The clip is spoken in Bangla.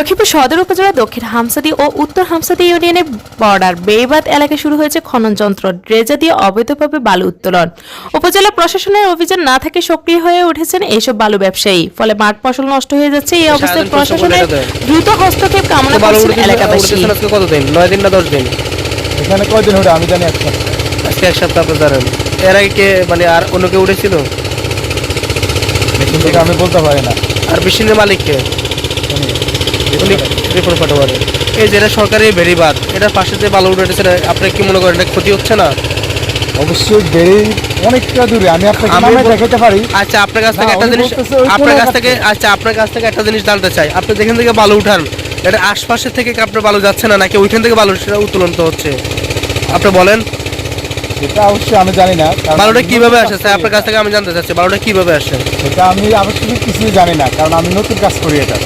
লক্ষ্মীপুর সদর উপজেলা দক্ষিণ হামসাদি ও উত্তর হামসাদি ইউনিয়নের বর্ডার বেইবাদ এলাকায় শুরু হয়েছে খনন যন্ত্র ড্রেজা দিয়ে অবৈধভাবে বালু উত্তোলন। উপজেলা প্রশাসনের অভিযান না থাকে সক্রিয় হয়ে উঠেছেন এইসব বালু ব্যবসায়ী ফলে মাঠ ফসল নষ্ট হয়ে যাচ্ছে এই অবস্থায় প্রশাসনের এটা দ্রুত হস্তক্ষেপ কামনা করছেন এলাকাবাসী। কতদিন? নয় দিন না দশ দিন? এখানে কয়দিন হলো আমি জানি আজকে। এক সপ্তাহ আপনি জানেন এর আগে কে মানে আর অন্য কেউ উঠেছিল? আমি বলতে পারি না। আর মেশিনের মালিক কে? রিপোর্ট পাঠাবেন এই যেটা সরকারি বেরিবাদ এটার পাশে যে বালু উঠেছে আপনি কি মনে করেন এটা ক্ষতি হচ্ছে না? অবশ্যই বেড়ে অনেকটা দূরে। আমি আপনাকে নামে দেখাতে পারি। আচ্ছা আপনার কাছ থেকে একটা জিনিস আপনার কাছ থেকে। আচ্ছা আপনার কাছ থেকে একটা জিনিস জানতে চাই। আপনি যেখান থেকে বালু উঠান এটা থেকে আপনার বালু যাচ্ছে না নাকি ওইখান থেকে বালু সেটা উত্তোলন তো হচ্ছে? আপনি বলেন। সেটা অবশ্যই আমি জানি না বালুটা কীভাবে আসে? স্যার আপনার কাছ থেকে আমি জানতে চাচ্ছি বালুটা কীভাবে আসে? এটা। সেটা আমি আবশ্যক কিছুই জানি না কারণ আমি নতুন কাজ করি এটা।